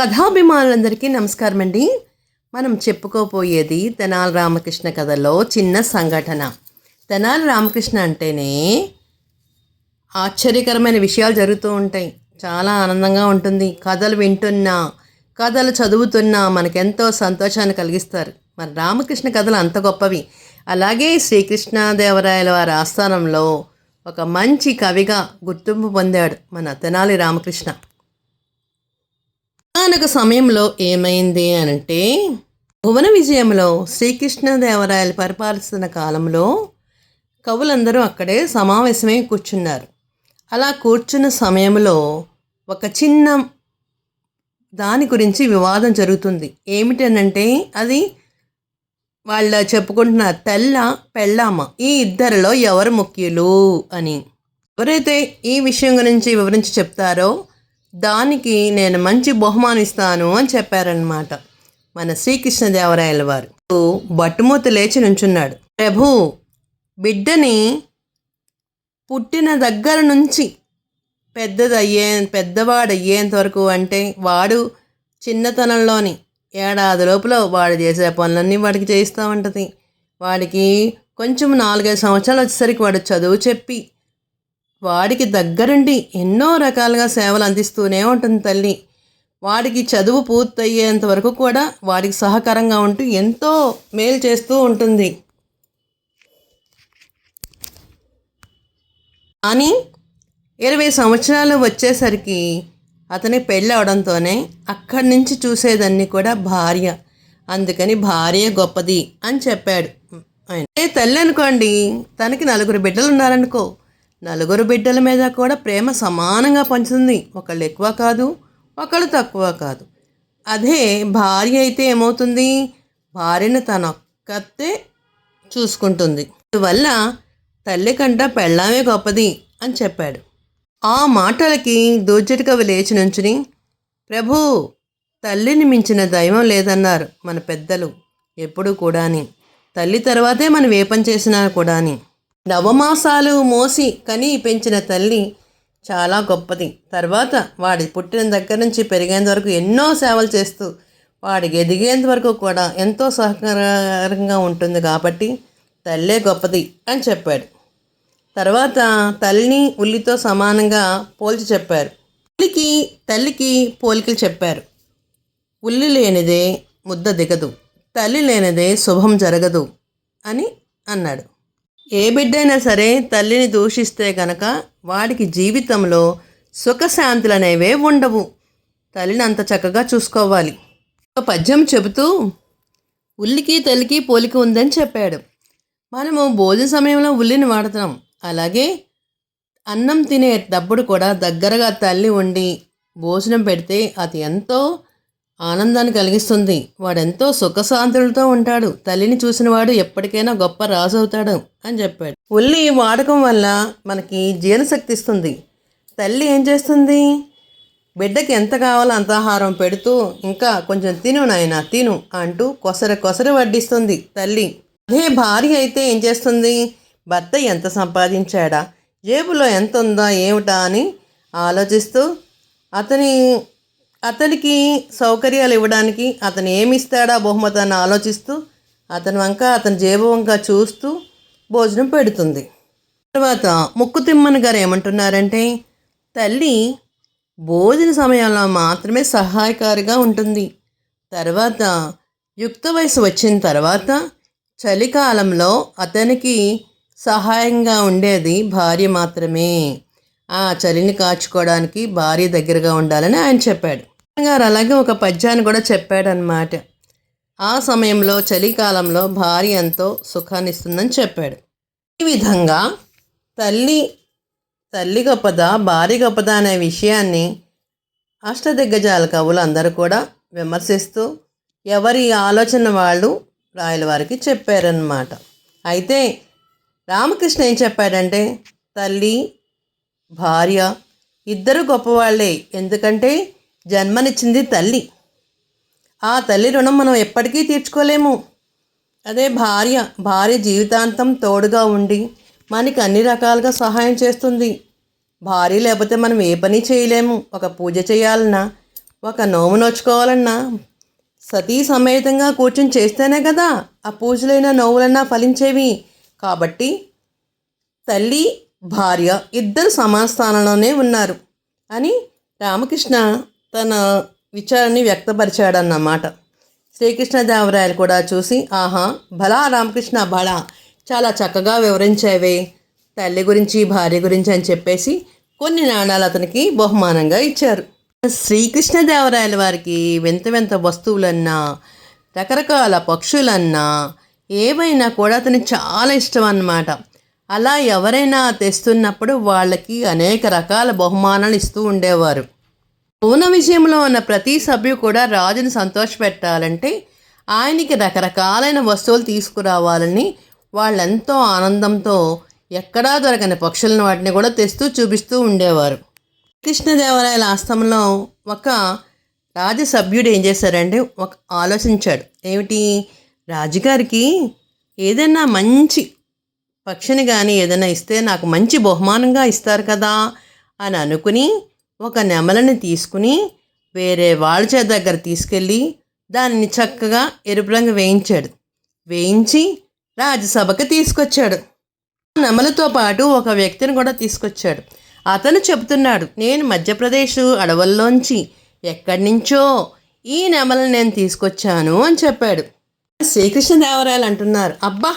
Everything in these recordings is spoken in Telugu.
కథాభిమానులందరికీ నమస్కారం అండి మనం చెప్పుకోపోయేది తెనాలి రామకృష్ణ కథలో చిన్న సంఘటన. తెనాలి రామకృష్ణ అంటేనే ఆశ్చర్యకరమైన విషయాలు జరుగుతూ ఉంటాయి. చాలా ఆనందంగా ఉంటుంది. కథలు వింటున్నా కథలు చదువుతున్నా మనకెంతో సంతోషాన్ని కలిగిస్తారు. మరి రామకృష్ణ కథలు అంత గొప్పవి. అలాగే శ్రీకృష్ణదేవరాయల వారి ఆస్థానంలో ఒక మంచి కవిగా గుర్తింపు పొందాడు మన తెనాలి రామకృష్ణ. ఒకానొక సమయంలో ఏమైంది అనంటే భువన విజయంలో శ్రీకృష్ణదేవరాయలు పరిపాలిస్తున్న కాలంలో కవులందరూ అక్కడే సమావేశమై కూర్చున్నారు. అలా కూర్చున్న సమయంలో ఒక చిన్న దాని గురించి వివాదం జరుగుతుంది. ఏమిటనంటే అది వాళ్ళ చెప్పుకుంటున్న తెల్ల పెళ్ళామ ఈ ఇద్దరిలో ఎవరు ముఖ్యులు అని. ఎవరైతే ఈ విషయం గురించి వివరించి చెప్తారో దానికి నేను మంచి బహుమానం ఇస్తాను అని చెప్పారనమాట మన శ్రీకృష్ణదేవరాయల వారు. బట్టుమూత లేచి నుంచున్నాడు. ప్రభు బిడ్డని పుట్టిన దగ్గర నుంచి పెద్దదయ్యే పెద్దవాడు అయ్యేంత వరకు అంటే వాడు చిన్నతనంలోని ఏడాది లోపల వాడు చేసే పనులన్నీ వాడికి చేయిస్తూ ఉంటుంది. వాడికి కొంచెం నాలుగైదు సంవత్సరాలు వచ్చేసరికి వాడు చదువు చెప్పి వాడికి దగ్గరుండి ఎన్నో రకాలుగా సేవలు అందిస్తూనే ఉంటుంది తల్లి. వాడికి చదువు పూర్తయ్యేంత వరకు కూడా వాడికి సహకారంగా ఉంటూ ఎంతో మేలు చేస్తూ ఉంటుంది. కానీ ఇరవై సంవత్సరాలు వచ్చేసరికి అతని పెళ్ళి అవడంతోనే అక్కడి నుంచి చూసేదాన్ని కూడా భార్య. అందుకని భార్య గొప్పది అని చెప్పాడు. ఆయన. ఏ తల్లి అనుకోండి తనకి నలుగురు బిడ్డలు ఉన్నారనుకో నలుగురు బిడ్డల మీద కూడా ప్రేమ సమానంగా పంచుతుంది. ఒకళ్ళు ఎక్కువ కాదు ఒకళ్ళు తక్కువ కాదు. అదే భార్య అయితే ఏమవుతుంది? భార్యను తనొక్కతే చూసుకుంటుంది. అందువల్ల తల్లి కంట పెళ్ళామే గొప్పది అని చెప్పాడు. ఆ మాటలకి దూర్జటికవి లేచి నుంచుని ప్రభు తల్లిని మించిన దైవం లేదన్నారు మన పెద్దలు. ఎప్పుడు కూడాని. తల్లి తర్వాతే మనం ఏ పని చేసినా కూడాని. నవమాసాలు మోసి కని పెంచిన తల్లి చాలా గొప్పది. తర్వాత వాడి పుట్టిన దగ్గర నుంచి పెరిగేంత వరకు ఎన్నో సేవలు చేస్తూ వాడికి ఎదిగేంత వరకు కూడా ఎంతో సహకారంగా ఉంటుంది కాబట్టి తల్లే గొప్పది అని చెప్పాడు. తర్వాత తల్లిని ఉల్లితో సమానంగా పోల్చి చెప్పారు. ఉల్లికి తల్లికి పోలికలు చెప్పారు. ఉల్లి లేనిదే ముద్ద దిగదు. తల్లి లేనిదే శుభం జరగదు అని అన్నాడు. ఏ బిడ్డైనా సరే తల్లిని దూషిస్తే గనక వాడికి జీవితంలో సుఖశాంతులు అనేవే ఉండవు. తల్లిని అంత చక్కగా చూసుకోవాలి. ఒక పద్యం చెబుతూ ఉల్లికి తల్లికి పోలిక ఉందని చెప్పాడు. మనము భోజన సమయంలో ఉల్లిని వాడుతున్నాం. అలాగే అన్నం తినేటప్పుడు కూడా దగ్గరగా తల్లి ఉండి భోజనం పెడితే అది ఎంతో ఆనందాన్ని కలిగిస్తుంది. వాడెంతో సుఖశాంతులతో ఉంటాడు. తల్లిని చూసినవాడు ఎప్పటికైనా గొప్ప రాజు అవుతాడు అని చెప్పాడు. ఉల్లి వాడకం వల్ల మనకి జీర్ణశక్తి ఇస్తుంది. తల్లి ఏం చేస్తుంది? బిడ్డకి ఎంత కావాలో అంత ఆహారం పెడుతూ ఇంకా కొంచెం తిను నాయన తిను అంటూ కొసర కొసర వడ్డిస్తుంది తల్లి. అదే భార్య అయితే ఏం చేస్తుంది? భర్త ఎంత సంపాదించాడా? జేబులో ఎంత ఉందా ఏమిటా అని ఆలోచిస్తూ అతని అతనికి సౌకర్యాలు ఇవ్వడానికి అతను ఏమిస్తాడా బహుమతి బహుమతాన్ని ఆలోచిస్తూ అతని వంక అతని జేబు వంక చూస్తూ భోజనం పెడుతుంది. తర్వాత ముక్కు తిమ్మని గారు ఏమంటున్నారంటే తల్లి భోజన సమయంలో మాత్రమే సహాయకారిగా ఉంటుంది. తర్వాత యుక్త వయసు వచ్చిన తర్వాత చలికాలంలో అతనికి సహాయంగా ఉండేది భార్య మాత్రమే. ఆ చలిని కాచుకోవడానికి భార్య దగ్గరగా ఉండాలని ఆయన చెప్పాడు. గారు అలాగే ఒక పద్యాన్ని కూడా చెప్పాడనమాట ఆ సమయంలో చలికాలంలో భార్య ఎంతో సుఖాన్ని ఇస్తుందని చెప్పాడు. ఈ విధంగా తల్లి తల్లి గొప్పదా భార్య గొప్పదా అనే విషయాన్ని అష్టదిగ్గజాల కవులు అందరూ కూడా విమర్శిస్తూ ఎవరి ఆలోచన వాళ్ళు రాయల వారికి చెప్పారనమాట అయితే రామకృష్ణ ఏం చెప్పాడంటే తల్లి భార్య ఇద్దరు గొప్పవాళ్ళే ఎందుకంటే జన్మనిచ్చింది తల్లి. ఆ తల్లి రుణం మనం ఎప్పటికీ తీర్చుకోలేము. అదే భార్య భార్య జీవితాంతం తోడుగా ఉండి మనకి అన్ని రకాలుగా సహాయం చేస్తుంది. భార్య లేకపోతే మనం ఏ పని చేయలేము. ఒక పూజ చేయాలన్నా ఒక నోము నోచుకోవాలన్నా సతీ సమేతంగా కూర్చుని చేస్తేనే కదా ఆ పూజలైన నోవులన్నా ఫలించేవి. కాబట్టి తల్లి భార్య ఇద్దరు సమాన స్థానంలోనే ఉన్నారు అని రామకృష్ణ తన విచారాన్ని వ్యక్తపరిచాడన్నమాట. శ్రీకృష్ణదేవరాయలు కూడా చూసి ఆహా భలా రామకృష్ణ భలా చాలా చక్కగా వివరించావే. తల్లి గురించి భార్య గురించి అని చెప్పేసి కొన్ని నాణాలు అతనికి బహుమానంగా ఇచ్చారు. శ్రీకృష్ణదేవరాయల వారికి వింత వింత వస్తువులన్నా రకరకాల పక్షులన్నా ఏవైనా కూడా అతనికి చాలా ఇష్టం అన్నమాట అలా ఎవరైనా తెస్తున్నప్పుడు వాళ్ళకి అనేక రకాల బహుమానాలు ఇస్తూ ఉండేవారు. పూన విజయంలో ఉన్న ప్రతి సభ్యు కూడా రాజుని సంతోషపెట్టాలంటే ఆయనకి రకరకాలైన వస్తువులు తీసుకురావాలని వాళ్ళెంతో ఆనందంతో ఎక్కడా దొరకని పక్షులను వాటిని కూడా తెస్తూ చూపిస్తూ ఉండేవారు. కృష్ణదేవరాయల ఆశ్రమంలో ఒక రాజసభ్యుడు ఏం చేశారంటే ఒక ఆలోచించాడు. ఏమిటి? రాజుగారికి ఏదైనా మంచి పక్షిని కానీ ఏదైనా ఇస్తే నాకు మంచి బహుమానంగా ఇస్తారు కదా అని అనుకుని ఒక నెమలని తీసుకుని వేరే వాళ్ళ చేత దగ్గర తీసుకెళ్ళి దానిని చక్కగా ఎరుపు రంగు వేయించాడు. వేయించి రాజ్యసభకి తీసుకొచ్చాడు. నెమలతో పాటు ఒక వ్యక్తిని కూడా తీసుకొచ్చాడు. అతను చెబుతున్నాడు నేను మధ్యప్రదేశ్ అడవుల్లోంచి ఎక్కడి నుంచో ఈ నెమలను నేను తీసుకొచ్చాను అని చెప్పాడు. శ్రీకృష్ణదేవరాయలు అంటున్నారు అబ్బా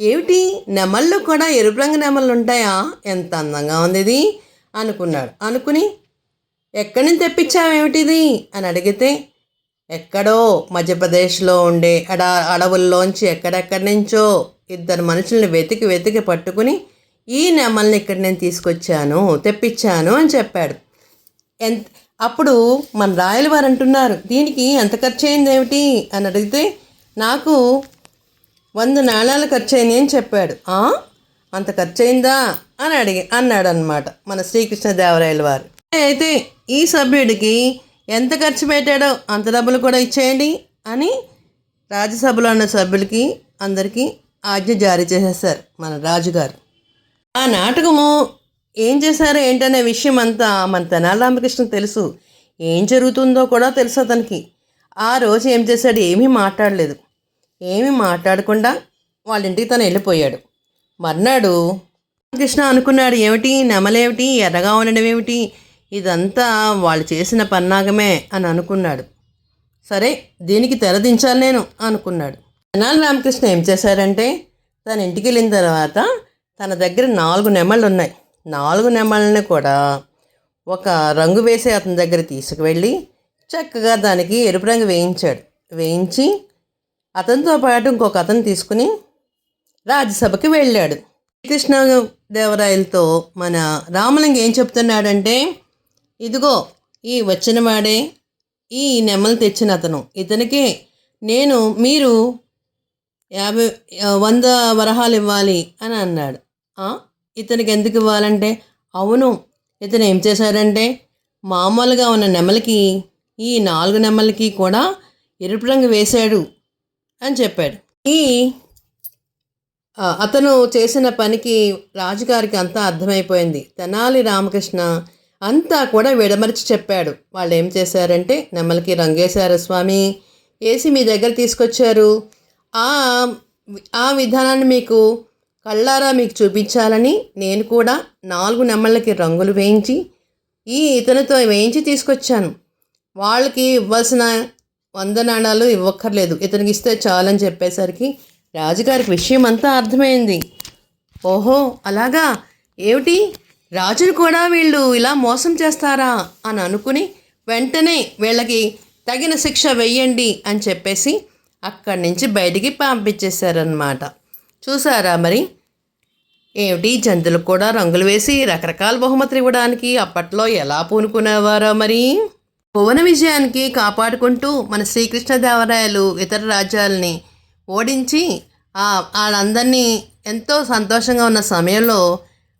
ఏమిటి? నెమళ్ళు కూడా ఎరుపు రంగు నెమళ్ళు ఉంటాయా? ఎంత అందంగా ఉంది ఇది అనుకున్నాడు. అనుకుని ఎక్కడి నుంచి తెప్పించావేమిటిది? అని అడిగితే ఎక్కడో మధ్యప్రదేశ్లో ఉండే అడ అడవుల్లోంచి ఎక్కడెక్కడి నుంచో ఇద్దరు మనుషుల్ని వెతికి వెతికి పట్టుకుని ఈ నెమల్ని ఇక్కడ నేను తీసుకొచ్చాను తెప్పించాను అని చెప్పాడు. ఎంత అప్పుడు మన రాయల వారు అంటున్నారు దీనికి ఎంత ఖర్చు అయింది ఏమిటి? అని అడిగితే నాకు వంద నాణాలు ఖర్చు అయినాయి అని చెప్పాడు. అంత ఖర్చు అయిందా అని అడిగి అన్నాడు అనమాట మన శ్రీకృష్ణదేవరాయల వారు. అయితే ఈ సభ్యుడికి ఎంత ఖర్చు పెట్టాడో అంత డబ్బులు కూడా ఇచ్చేయండి అని రాజ్యసభలో ఉన్న సభ్యులకి అందరికీ ఆజ్ఞ జారీ చేసేసారు మన రాజుగారు. ఆ నాటకము ఏం చేశారో ఏంటనే విషయం అంతా మన తెనాలి రామకృష్ణ తెలుసు. ఏం జరుగుతుందో కూడా తెలుసు అతనికి. ఆ రోజు ఏం చేశాడు ఏమీ మాట్లాడలేదు. ఏమీ మాట్లాడకుండా వాళ్ళ ఇంటికి తను వెళ్ళిపోయాడు. మర్నాడు కృష్ణ అనుకున్నాడు ఏమిటి నెమలేమిటి ఎర్రగా ఉండడం ఏమిటి ఇదంతా వాళ్ళు చేసిన పన్నాగమే అని అనుకున్నాడు. సరే దీనికి తెరదించాలి నేను అనుకున్నాడు. తెనాలి రామకృష్ణ ఏం చేశారంటే తన ఇంటికి వెళ్ళిన తర్వాత తన దగ్గర నాలుగు నెమళ్ళు ఉన్నాయి. నాలుగు నెమళ్ళని కూడా ఒక రంగు వేసే అతని దగ్గర తీసుకువెళ్ళి చక్కగా దానికి ఎరుపు రంగు వేయించాడు. వేయించి అతనితో పాటు ఇంకొక అతను తీసుకుని రాజ్యసభకి వెళ్ళాడు. శ్రీకృష్ణ దేవరాయలతో మన రామలింగ ఏం చెప్తున్నాడంటే ఇదిగో ఈ వచ్చినవాడే ఈ నెమ్మలు తెచ్చిన అతను. ఇతనికి నేను మీరు యాభై వంద వరహాలు ఇవ్వాలి అని అన్నాడు. ఇతనికి ఎందుకు ఇవ్వాలంటే? అవును. ఇతను ఏం చేశాడంటే మామూలుగా ఉన్న నెమలికి ఈ నాలుగు నెమలికి కూడా ఎరుపు రంగు వేశాడు అని చెప్పాడు. ఈ అతను చేసిన పనికి రాజుగారికి అంతా అర్థమైపోయింది. తెనాలి రామకృష్ణ అంతా కూడా విడమరిచి చెప్పాడు. వాళ్ళు ఏం చేశారంటే నెమలికి రంగేశారు స్వామి. వేసి మీ దగ్గర తీసుకొచ్చారు. ఆ ఆ విధానాన్ని మీకు కళ్ళారా మీకు చూపించాలని నేను కూడా నాలుగు నెమ్మలకి రంగులు వేయించి ఈ ఇతనితో వేయించి తీసుకొచ్చాను. వాళ్ళకి ఇవ్వాల్సిన వంద నాణాలు ఇవ్వక్కర్లేదు. ఇతనికి ఇస్తే చాలని చెప్పేసరికి రాజుగారికి విషయం అంతా అర్థమైంది. ఓహో అలాగా? ఏమిటి? రాజులు కూడా వీళ్ళు ఇలా మోసం చేస్తారా అని అనుకుని వెంటనే వీళ్ళకి తగిన శిక్ష వెయ్యండి అని చెప్పేసి అక్కడి నుంచి బయటికి పంపించేశారనమాట చూసారా మరి? ఏమిటి? జంతువులకు కూడా రంగులు వేసి రకరకాల బహుమతులు ఇవ్వడానికి అప్పట్లో ఎలా పూనుకునేవారో మరి? భువన విజయానికి కాపాడుకుంటూ మన శ్రీకృష్ణదేవరాయలు ఇతర రాజ్యాలని ఓడించి వాళ్ళందరినీ ఎంతో సంతోషంగా ఉన్న సమయంలో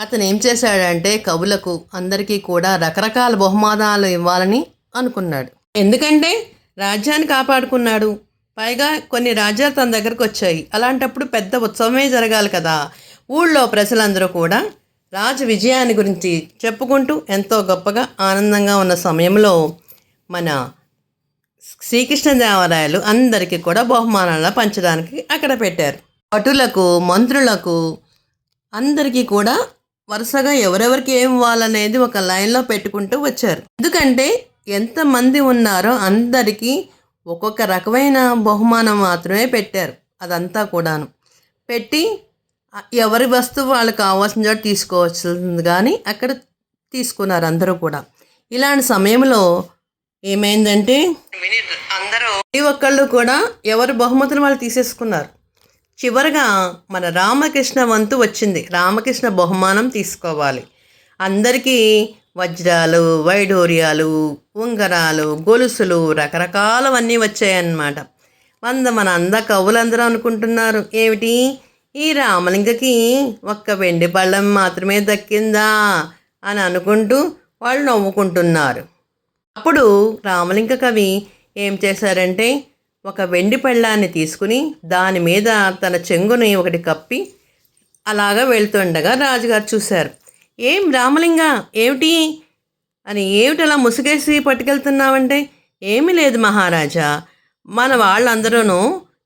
అతను ఏం చేశాడంటే కవులకు అందరికీ కూడా రకరకాల బహుమానాలు ఇవ్వాలని అనుకున్నాడు. ఎందుకంటే రాజ్యాన్ని కాపాడుకున్నాడు. పైగా కొన్ని రాజ్యాలు తన దగ్గరకు వచ్చాయి. అలాంటప్పుడు పెద్ద ఉత్సవమే జరగాలి కదా. ఊళ్ళో ప్రజలందరూ కూడా రాజు విజయాన్ని గురించి చెప్పుకుంటూ ఎంతో గొప్పగా ఆనందంగా ఉన్న సమయంలో మన శ్రీకృష్ణదేవరాయలు అందరికీ కూడా బహుమానాలు పంచడానికి అక్కడ పెట్టారు. భటులకు మంత్రులకు అందరికీ కూడా వరుసగా ఎవరెవరికి ఏం ఇవ్వాలనేది ఒక లైన్లో పెట్టుకుంటూ వచ్చారు. ఎందుకంటే ఎంతమంది ఉన్నారో అందరికీ ఒక్కొక్క రకమైన బహుమానం మాత్రమే పెట్టారు. అదంతా కూడాను. పెట్టి ఎవరి వస్తువు వాళ్ళకి కావాల్సిన చోట తీసుకోవాల్సింది కానీ అక్కడ తీసుకున్నారు అందరూ కూడా. ఇలాంటి సమయంలో ఏమైందంటే అందరూ ప్రతి ఒక్కళ్ళు కూడా ఎవరి బహుమతులు వాళ్ళు తీసేసుకున్నారు. చివరగా మన రామకృష్ణ వంతు వచ్చింది. రామకృష్ణ బహుమానం తీసుకోవాలి. అందరికీ వజ్రాలు వైడూర్యాలు ఉంగరాలు గొలుసులు రకరకాలవన్నీ వచ్చాయన్నమాట. వంద మన అంద కవులందరూ అనుకుంటున్నారు. ఏమిటి? ఈ రామలింగకి ఒక్క వెండి పళ్ళం మాత్రమే దక్కిందా అని అనుకుంటూ వాళ్ళు నవ్వుకుంటున్నారు. అప్పుడు రామలింగ కవి ఏం చేశారంటే ఒక వెండి పళ్ళాన్ని తీసుకుని దాని మీద తన చెంగుని ఒకటి కప్పి అలాగా వెళ్తుండగా రాజుగారు చూశారు. ఏం రామలింగ ఏమిటి? అని ఏమిటి అలా ముసుగేసి పట్టుకెళ్తున్నావంటే? ఏమీ లేదు మహారాజా. మన వాళ్ళందరూ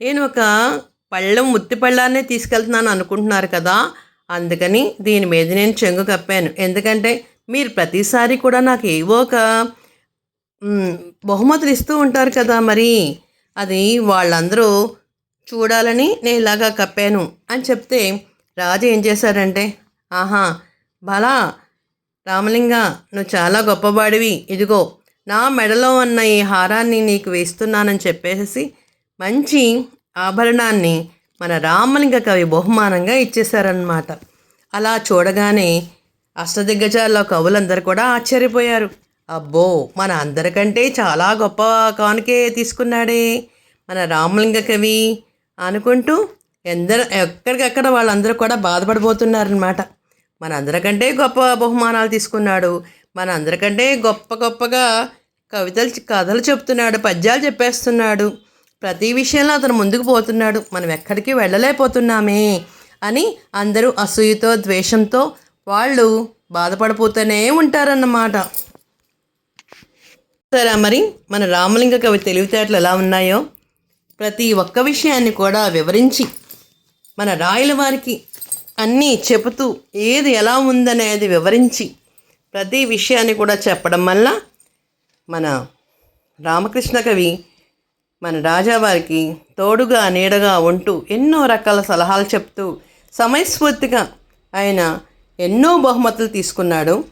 నేను ఒక పళ్ళెం ఉత్తి పళ్ళాన్నే తీసుకెళ్తున్నాను అనుకుంటున్నారు కదా. అందుకని దీని మీద నేను చెంగు కప్పాను. ఎందుకంటే మీరు ప్రతిసారి కూడా నాకు ఏవో ఒక బహుమతులు ఇస్తూ ఉంటారు కదా మరి. అది వాళ్ళందరూ చూడాలని నేను ఇలాగా కప్పాను అని చెప్తే రాజు ఏం చేశారంటే ఆహా బలా రామలింగ నువ్వు చాలా గొప్పవాడివి. ఇదిగో నా మెడలో ఉన్న ఈ హారాన్ని నీకు వేస్తున్నానని చెప్పేసి మంచి ఆభరణాన్ని మన రామలింగ కవి బహుమానంగా ఇచ్చేశారనమాట అలా చూడగానే అష్టదిగ్గజాల్లో కవులందరూ కూడా ఆశ్చర్యపోయారు. అబ్బో మన అందరికంటే చాలా గొప్ప కానుకే తీసుకున్నాడే. మన రామలింగ కవి అనుకుంటూ ఎందరు ఎక్కడికక్కడ వాళ్ళందరూ కూడా బాధపడిపోతున్నారనమాట మన అందరికంటే గొప్ప బహుమానాలు తీసుకున్నాడు. మన అందరికంటే గొప్ప గొప్పగా కవితలు కథలు చెప్తున్నాడు పద్యాలు చెప్పేస్తున్నాడు. ప్రతి విషయంలో అతను ముందుకు పోతున్నాడు. మనం ఎక్కడికి వెళ్ళలేకపోతున్నామే అని అందరూ అసూయతో ద్వేషంతో వాళ్ళు బాధపడిపోతూనే ఉంటారన్నమాట. సరే మరి మన రామలింగ కవి తెలివితేటలు ఎలా ఉన్నాయో? ప్రతి ఒక్క విషయాన్ని కూడా వివరించి మన రాయల వారికి అన్నీ చెబుతూ ఏది ఎలా ఉందనేది వివరించి ప్రతి విషయాన్ని కూడా చెప్పడం వల్ల మన రామకృష్ణ కవి మన రాజావారికి తోడుగా నీడగా ఉంటూ ఎన్నో రకాల సలహాలు చెప్తూ సమయస్ఫూర్తిగా ఆయన ఎన్నో బహుమతులు తీసుకున్నాడు.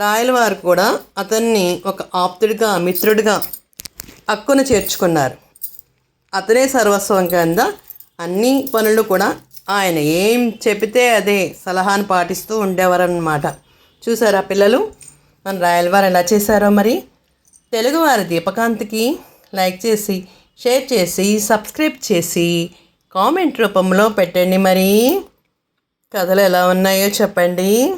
రాయలవారు కూడా అతన్ని ఒక ఆప్తుడిగా మిత్రుడిగా హక్కున చేర్చుకున్నారు. అతనే సర్వస్వం కింద అన్ని పనులు కూడా ఆయన ఏం చెబితే అదే సలహాను పాటిస్తూ ఉండేవారన్నమాట. చూసారా పిల్లలు? మన రాయలవారు ఎలా చేశారో మరి? తెలుగువారి దీపకాంత్కి లైక్ చేసి షేర్ చేసి సబ్స్క్రైబ్ చేసి కామెంట్ రూపంలో పెట్టండి మరి. కథలు ఎలా ఉన్నాయో చెప్పండి.